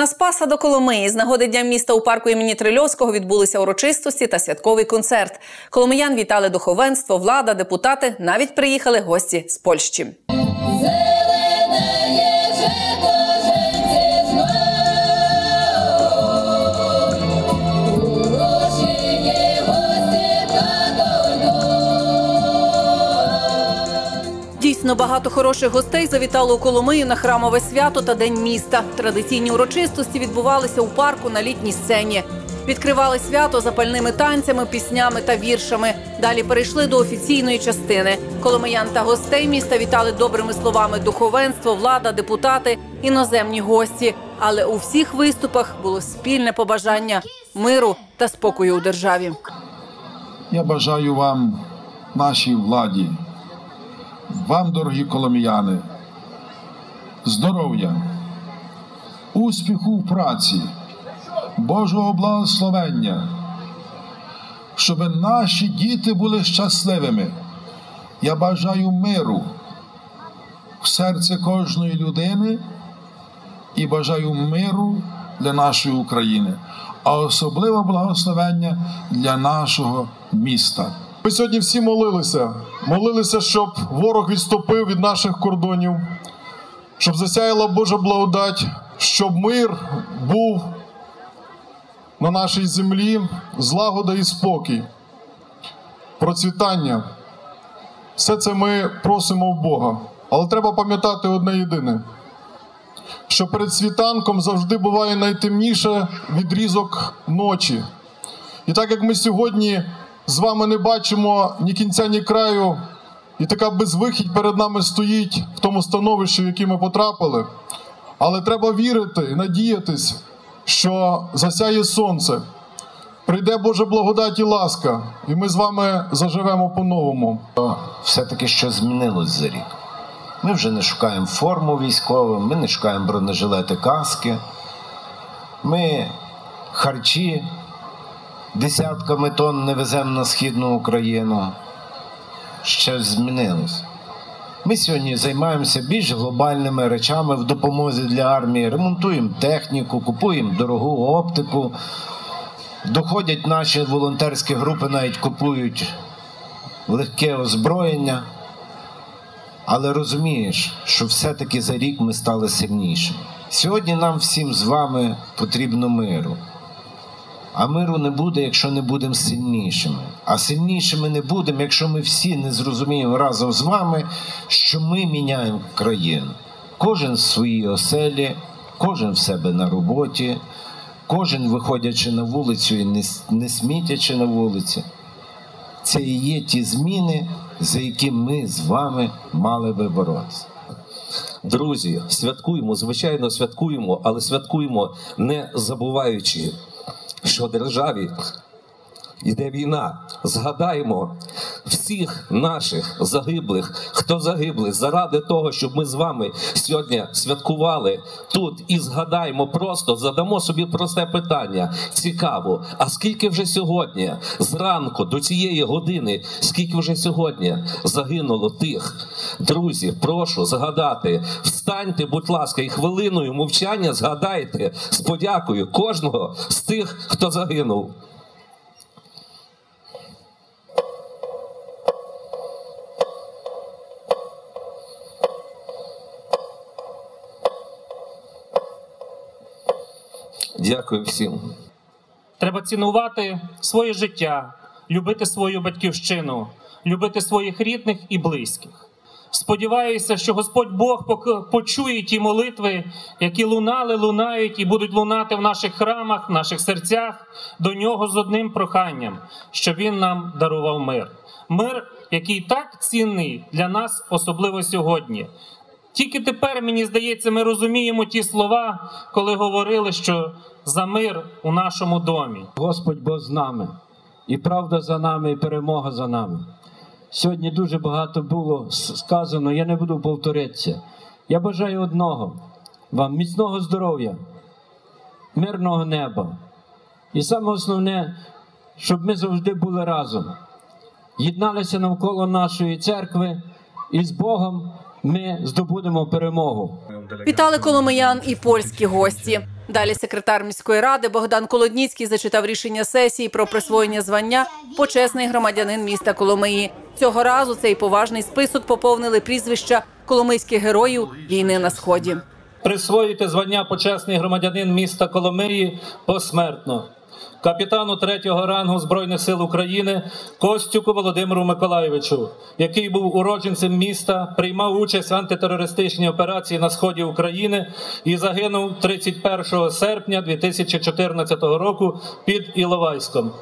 На Спаса до Коломиї з нагоди дня міста у парку імені Трильовського відбулися урочистості та святковий концерт. Коломиян вітали духовенство, влада, депутати. Навіть приїхали гості з Польщі. Дійсно багато хороших гостей завітало у Коломию на храмове свято та день міста. Традиційні урочистості відбувалися у парку на літній сцені. Відкривали свято запальними танцями, піснями та віршами. Далі перейшли до офіційної частини. Коломиян та гостей міста вітали добрими словами духовенство, влада, депутати, іноземні гості. Але у всіх виступах було спільне побажання миру та спокою у державі. Я бажаю вам, нашій владі, вам, дорогі коломіяни, здоров'я, успіху в праці, Божого благословення, щоб наші діти були щасливими. Я бажаю миру в серці кожної людини і бажаю миру для нашої України, а особливо благословення для нашого міста. Ми сьогодні всі молилися. Молилися, щоб ворог відступив від наших кордонів, щоб засяяла Божа благодать, щоб мир був на нашій землі, злагода і спокій, процвітання. Все це ми просимо в Бога. Але треба пам'ятати одне єдине: що перед світанком завжди буває найтемніше відрізок ночі. І так як ми сьогодні з вами не бачимо ні кінця, ні краю, і така безвихідь перед нами стоїть в тому становищі, в яке ми потрапили. Але треба вірити і надіятись, що засяє сонце, прийде Божа благодать і ласка, і ми з вами заживемо по-новому. все-таки що змінилось за рік. Ми вже не шукаємо форму військову, ми не шукаємо бронежилети каски. Ми харчі десятками тонн не веземо на Східну Україну. Щось змінилось. Ми сьогодні займаємося більш глобальними речами в допомозі для армії, ремонтуємо техніку, купуємо дорогу оптику. Доходять наші волонтерські групи, навіть купують легке озброєння. Але розумієш, що все-таки за рік ми стали сильнішими. Сьогодні нам всім з вами потрібно миру. А миру не буде, якщо не будемо сильнішими. А сильнішими не будемо, якщо ми всі не зрозуміємо разом з вами, що ми міняємо країну. Кожен в своїй оселі, кожен в себе на роботі, кожен виходячи на вулицю і не, не смітячи на вулиці. Це і є ті зміни, за які ми з вами мали би боротися. Друзі, святкуємо, звичайно, святкуємо, але святкуємо не забуваючи, що в державі йде війна. Згадаємо всіх наших загиблих, хто загиблий, заради того, щоб ми з вами сьогодні святкували тут і згадаємо просто, задамо собі просте питання. Цікаво, а скільки вже сьогодні, зранку до цієї години, скільки вже сьогодні загинуло тих друзів? Прошу згадати. Встаньте, будь ласка, і хвилиною мовчання згадайте з подякою кожного з тих, хто загинув. Дякую всім. Треба цінувати своє життя, любити свою батьківщину, любити своїх рідних і близьких. Сподіваюся, що Господь Бог почує ті молитви, які лунали, лунають і будуть лунати в наших храмах, в наших серцях до нього з одним проханням, щоб Він нам дарував мир. Мир, який так цінний для нас, особливо сьогодні. Тільки тепер, мені здається, ми розуміємо ті слова, коли говорили, що за мир у нашому домі. Господь Бог з нами, і правда за нами, і перемога за нами. Сьогодні дуже багато було сказано, я не буду повторитися. Я бажаю одного вам міцного здоров'я, мирного неба. І саме основне, щоб ми завжди були разом, єдналися навколо нашої церкви, і з Богом ми здобудемо перемогу. Вітали коломиян і польські гості. Далі секретар міської ради Богдан Колодніцький зачитав рішення сесії про присвоєння звання почесний громадянин міста Коломиї. Цього разу цей поважний список поповнили прізвища коломийських героїв війни на сході. присвоїти звання почесний громадянин міста Коломиї посмертно. Капітану третього рангу Збройних сил України Костюку Володимиру Миколайовичу, який був уродженцем міста, приймав участь в антитерористичній операції на сході України і загинув 31 серпня 2014 року під Іловайськом.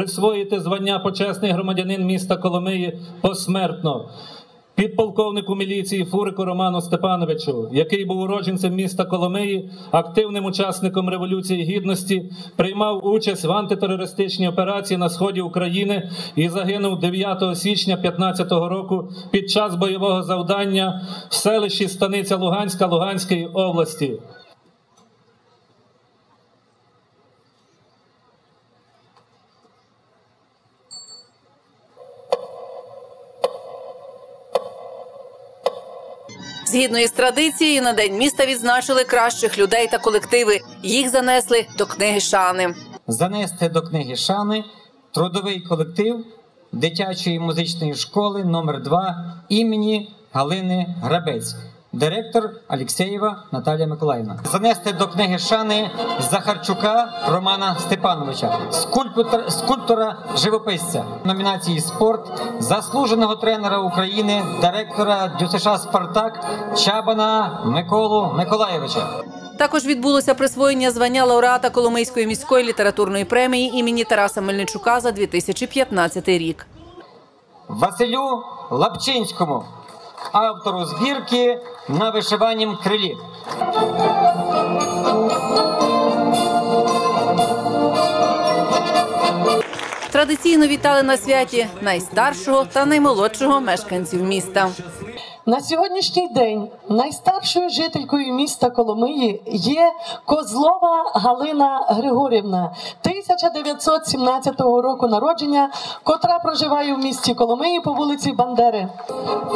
Присвоїти звання почесний громадянин міста Коломиї посмертно. Підполковнику міліції Фурику Роману Степановичу, який був уродженцем міста Коломиї, активним учасником Революції Гідності, приймав участь в антитерористичній операції на сході України і загинув 9 січня 2015 року під час бойового завдання в селищі Станиця Луганська Луганської області. Згідно із традицією, на день міста відзначили кращих людей та колективи. Їх занесли до книги шани. занести до книги Шани трудовий колектив дитячої музичної школи номер 2 імені Галини Грабець, директор Алєксєєва Наталія Миколаївна. Занести до книги Шани Захарчука Романа Степановича, скульптора, скульптора живописця номінації спорт, заслуженого тренера України, директора ДЮСШ Спартак Чабана Миколу Миколаєвича. Також відбулося присвоєння звання лауреата Коломийської міської літературної премії імені Тараса Мельничука за 2015 рік. Василю Лапчинському, автору збірки на вишиванням крилі. Традиційно вітали на святі найстаршого та наймолодшого мешканців міста. На сьогоднішній день найстаршою жителькою міста Коломиї є Козлова Галина Григорівна, 1917 року народження, котра проживає в місті Коломиї по вулиці Бандери.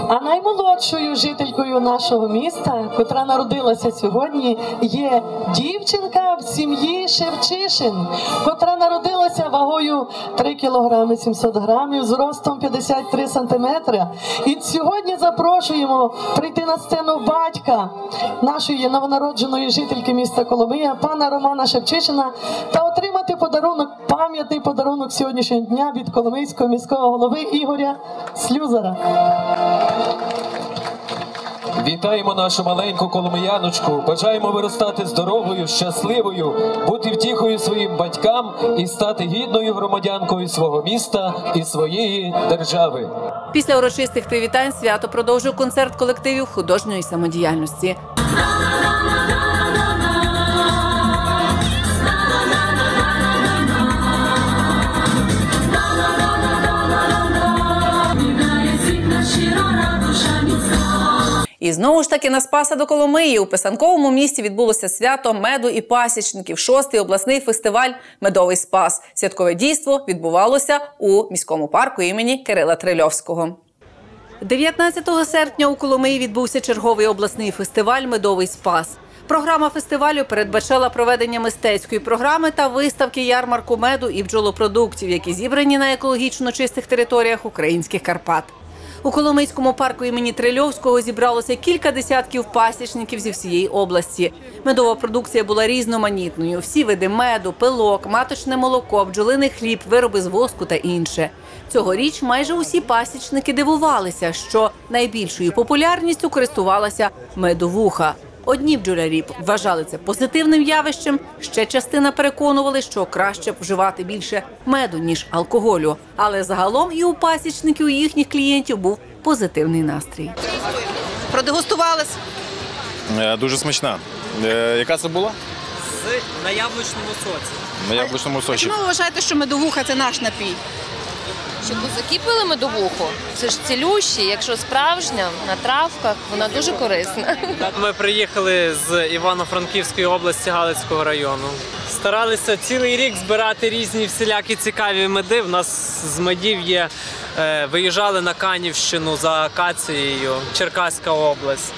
А наймолодшою жителькою нашого міста, котра народилася сьогодні, є дівчинка в сім'ї Шевчишин, котра народилася вагою 3 кг 700 грамів, зростом 53 сантиметри. І сьогодні запрошуємо прийти на сцену батька нашої новонародженої жительки міста Коломия, пана Романа Шевчишина, та отримати подарунок, пам'ятний подарунок сьогоднішнього дня від Коломийського міського голови Ігоря Слюзара. Вітаємо нашу маленьку коломияночку. Бажаємо виростати здоровою, щасливою, бути втіхою своїм батькам і стати гідною громадянкою свого міста і своєї держави. Після урочистих привітань свято продовжив концерт колективів художньої самодіяльності. Знову ж таки на Спаса до Коломиї у писанковому місті відбулося свято меду і пасічників. Шостий обласний фестиваль Медовий Спас. Святкове дійство відбувалося у міському парку імені Кирила Трильовського. 19 серпня у Коломиї відбувся черговий обласний фестиваль Медовий Спас. Програма фестивалю передбачала проведення мистецької програми та виставки ярмарку меду і бджолопродуктів, які зібрані на екологічно чистих територіях українських Карпат. У Коломийському парку імені Трильовського зібралося кілька десятків пасічників зі всієї області. Медова продукція була різноманітною: всі види меду, пилок, маточне молоко, бджолиний хліб, вироби з воску та інше. Цьогоріч майже усі пасічники дивувалися, що найбільшою популярністю користувалася медовуха. Одні бджолярі вважали це позитивним явищем. Ще частина переконували, що краще б вживати більше меду ніж алкоголю. Але загалом і у пасічників, і у їхніх клієнтів був позитивний настрій. Продегустувались Е, Дуже смачна. Е, Яка це була? на яблучному соці. На яблучному сочі. Чому ви вважаєте, що медовуха це наш напій? Що козаки пили медовуху? Це ж цілющі, якщо справжня, на травках, вона дуже корисна. Ми приїхали з Івано-Франківської області Галицького району. Старалися цілий рік збирати різні всілякі цікаві меди. В нас з медів є. е, Виїжджали на Канівщину за акацією, Черкаська область,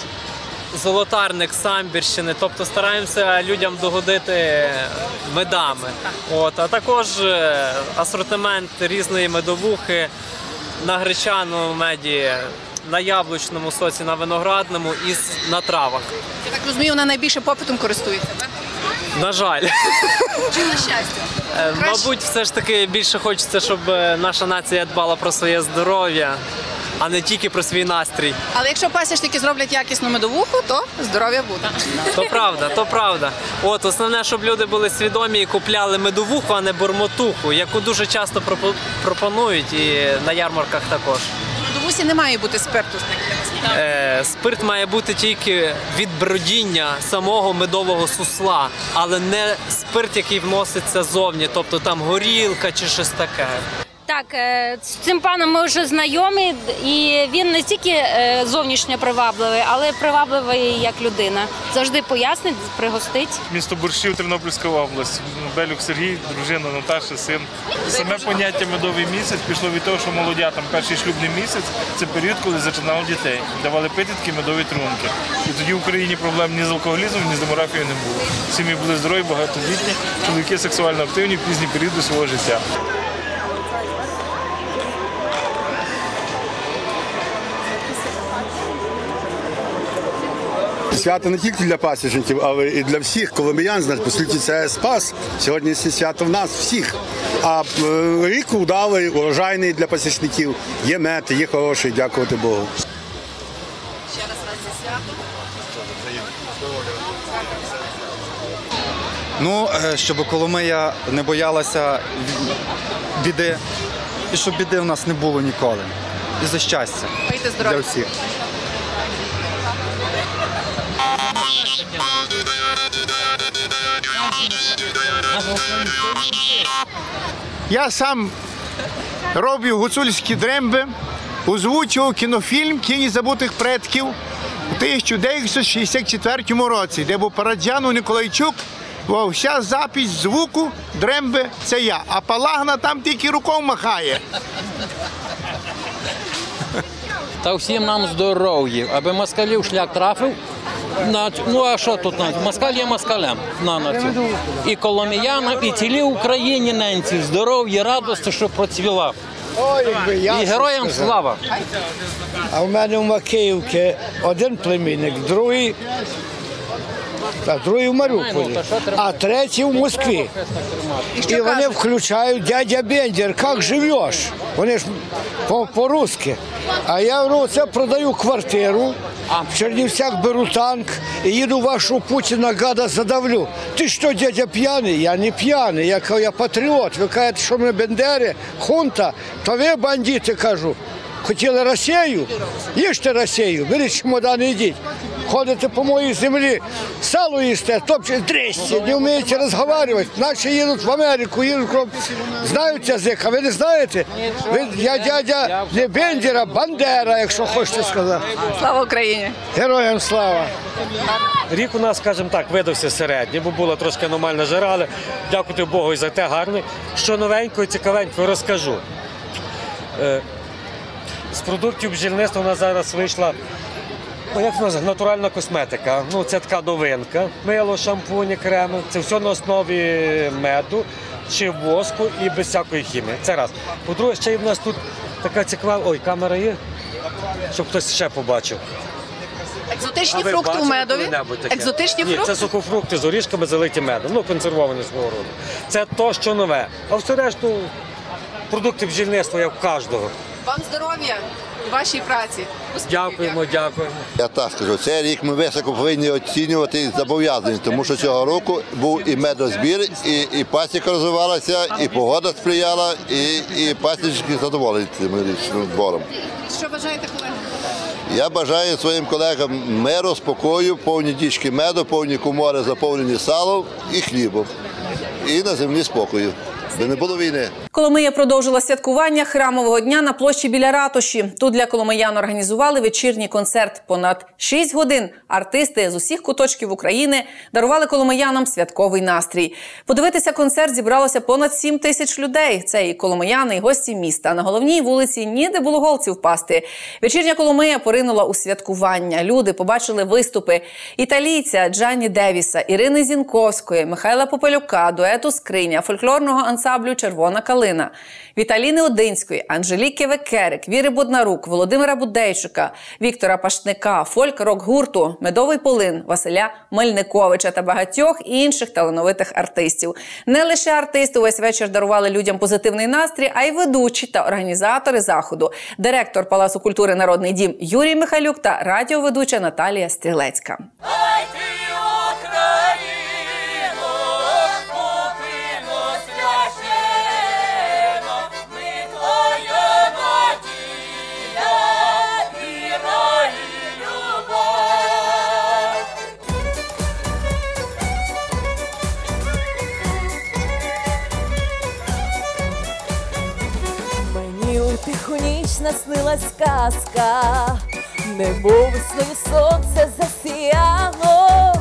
Золотарник Самбірщини. Тобто стараємося людям догодити медами. От, а також е, асортимент різної медовухи на гречаному меді, на яблучному соці, на виноградному і на травах. Я так розумію, вона найбільше попитом користується, так? На жаль. Чи на щастя? Е, Мабуть, все ж таки більше хочеться, щоб е, наша нація дбала про своє здоров'я, а не тільки про свій настрій. Але якщо пасічники зроблять якісну медовуху, то здоров'я буде. То правда, то правда. От основне, щоб люди були свідомі і купляли медовуху, а не бурмотуху, яку дуже часто пропо- пропонують і на ярмарках також. Медовусі не має бути спирту. Е, спирт має бути тільки від бродіння самого медового сусла, але не спирт, який вноситься зовні, тобто там горілка чи щось таке. Так, е, з цим паном ми вже знайомі, і він не тільки е, зовнішньо привабливий, але привабливий як людина. Завжди пояснить, пригостить. Місто Борщів, Тернопільська область. Белюк Сергій, дружина Наташа, син. Саме поняття медовий місяць пішло від того, що молодятам перший шлюбний місяць це період, коли зачинали дітей. Давали пити медові трунки. І тоді в Україні проблем ні з алкоголізмом, ні з демографією не було. Сім'ї були здорові, багатодітні, чоловіки сексуально активні в пізні періоди свого життя. Свято не тільки для пасічників, але і для всіх по суті, це спас. Сьогодні це свято в нас всіх. А е, рік удалий, урожайний для пасічників. Є мед, є хороший, дякувати Богу. Ще раз Ну, е, щоб Коломия не боялася біди, і щоб біди в нас не було ніколи. І за щастя Пийте здоров'я. для всіх. Я сам роблю гуцульські дремби, озвучував кінофільм Тіні забутих предків у 1964 році, де був Параджану Николайчук. Бо вся запись звуку дремби це я, а Палагна там тільки рукою махає. Та всім нам здоров'я, аби москалів шлях трафив. На, ну а що тут на москаль є москалем на націю. І коломіянам, і цілій Україні ненці здоров'я, радості, що процвіла. І героям слава! А в мене в Макеївці один племінник, другий, а другий в Маріуполі, а третій в Москві. І вони включають дядя Бендер, як живеш? Вони ж по- по-русски. А я говорю, це продаю квартиру, в Чернівцях беру танк і їду вашого Путіна гада задавлю. Ти що, дядя п'яний? Я не п'яний, я, я патріот. Ви кажете, що ми Бендери, хунта, то ви бандити, кажу. Хотіли Росію? Їжте Росію, беріть чемодани, йдіть. Ходите по моїй землі, сало їсте, топчете дресте, не вмієте розговорювати. Наші їдуть в Америку, їдуть. Знають язик, а ви не знаєте? Ви, я дядя не Бендера, Бандера, якщо хочете сказати. Слава Україні! Героям слава! Рік у нас, скажімо так, видався середній, бо була трошки аномальна жара, але дякувати Богу і за те гарний. Що новенького і цікавенького розкажу. З продуктів бджільництва у нас зараз вийшла ну, як нас натуральна косметика. Ну, це така новинка. Мило, шампуні, креми. Це все на основі меду чи воску і без всякої хімії. Це раз. По-друге, ще й в нас тут така цікава. Ой, камера є, щоб хтось ще побачив. Екзотичні А фрукти у медові. Екзотичні Ні, фрукти. це сухофрукти з орішками залиті медом, ну консервовані свого роду. Це то, що нове. А все решту продукти бджільництва як в кожного. Вам здоров'я у вашій праці. Дякуємо, дякуємо. Я так скажу, цей рік ми високо повинні оцінювати зобов'язані, тому що цього року був і медозбір, і, і пасіка розвивалася, і погода сприяла, і, і пасічники задоволені цим річним збором. Що бажаєте, колеги? Я бажаю своїм колегам миру, спокою, повні дічки меду, повні комори, заповнені салом і хлібом. І на землі спокою, де не було війни. Коломия продовжила святкування храмового дня на площі біля ратуші. Тут для коломиян організували вечірній концерт. Понад 6 годин артисти з усіх куточків України дарували коломиянам святковий настрій. Подивитися концерт зібралося понад 7 тисяч людей. Це і коломияни, і гості міста. На головній вулиці ніде було голців впасти. Вечірня Коломия поринула у святкування. Люди побачили виступи італійця Джанні Девіса, Ірини Зінковської, Михайла Попелюка, дуету Скриня, фольклорного ансамблю Червона калина, Віталіни Одинської, Анжеліки Векерик, Віри Боднарук, Володимира Будейчика, Віктора Пашника, фольк-рок гурту, Медовий Полин, Василя Мельниковича та багатьох інших талановитих артистів. Не лише артисти увесь вечір дарували людям позитивний настрій, а й ведучі та організатори заходу, директор Палацу культури Народний дім Юрій Михайлюк та радіоведуча Наталія Стрілецька. Мені наснилась казка, немов весною сонце засіяло,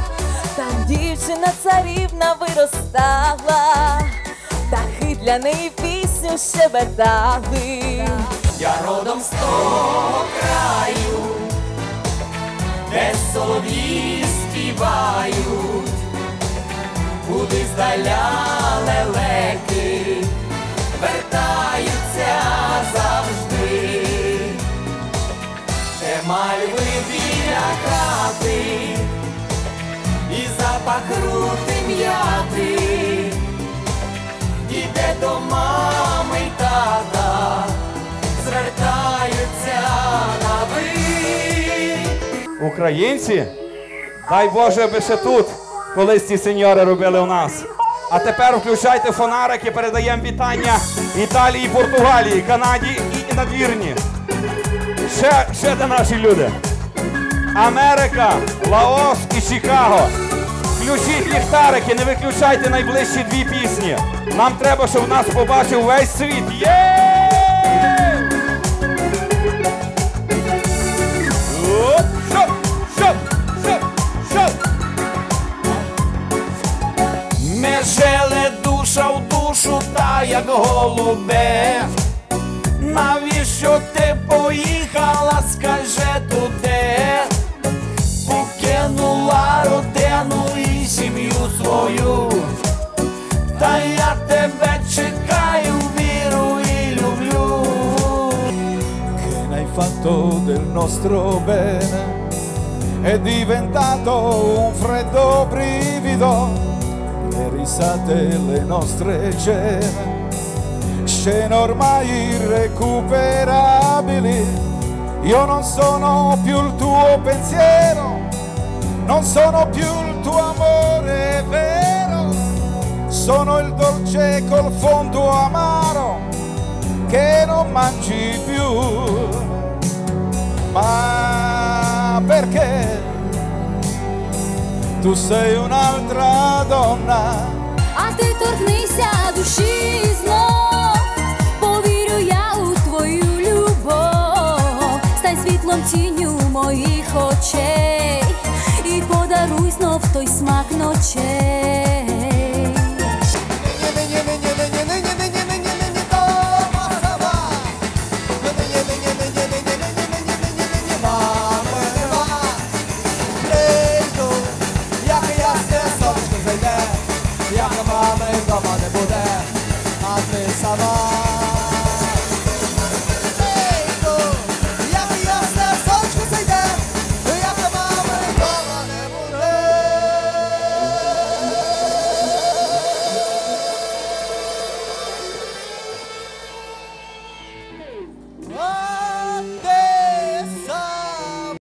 там дівчина царівна виростала, птахи для неї пісню щебетали. Я родом з того краю, де солов'ї і запах рути м'яти, і до мами й тата звертаються на ви. Українці, дай Боже, аби ще тут колись ці сеньори робили у нас. А тепер включайте фонарики, передаємо вітання Італії, Португалії, Канаді і надвірні. Ще, ще де наші люди. Америка, Лаос і Чикаго. Включіть ліхтарики, не виключайте найближчі дві пісні. Нам треба, щоб нас побачив весь світ. Є! Межеле душа в душу, та як голубе. Навіщо ти поїхала, скаже туди? сім'ю свою. Та я тебе чекаю, віру і люблю. che ne hai fatto del nostro bene è diventato un freddo brivido le risate le nostre cene scene ormai irrecuperabili io non sono più il tuo pensiero non sono più il tuo amore vero sono il dolce col fondo amaro che non mangi più. Ma perché tu sei un'altra donna? А ти торкнися душі знов, повірю я у твою любов, стань світлом тінню моїх очей mi podaruj znov toj smak noče.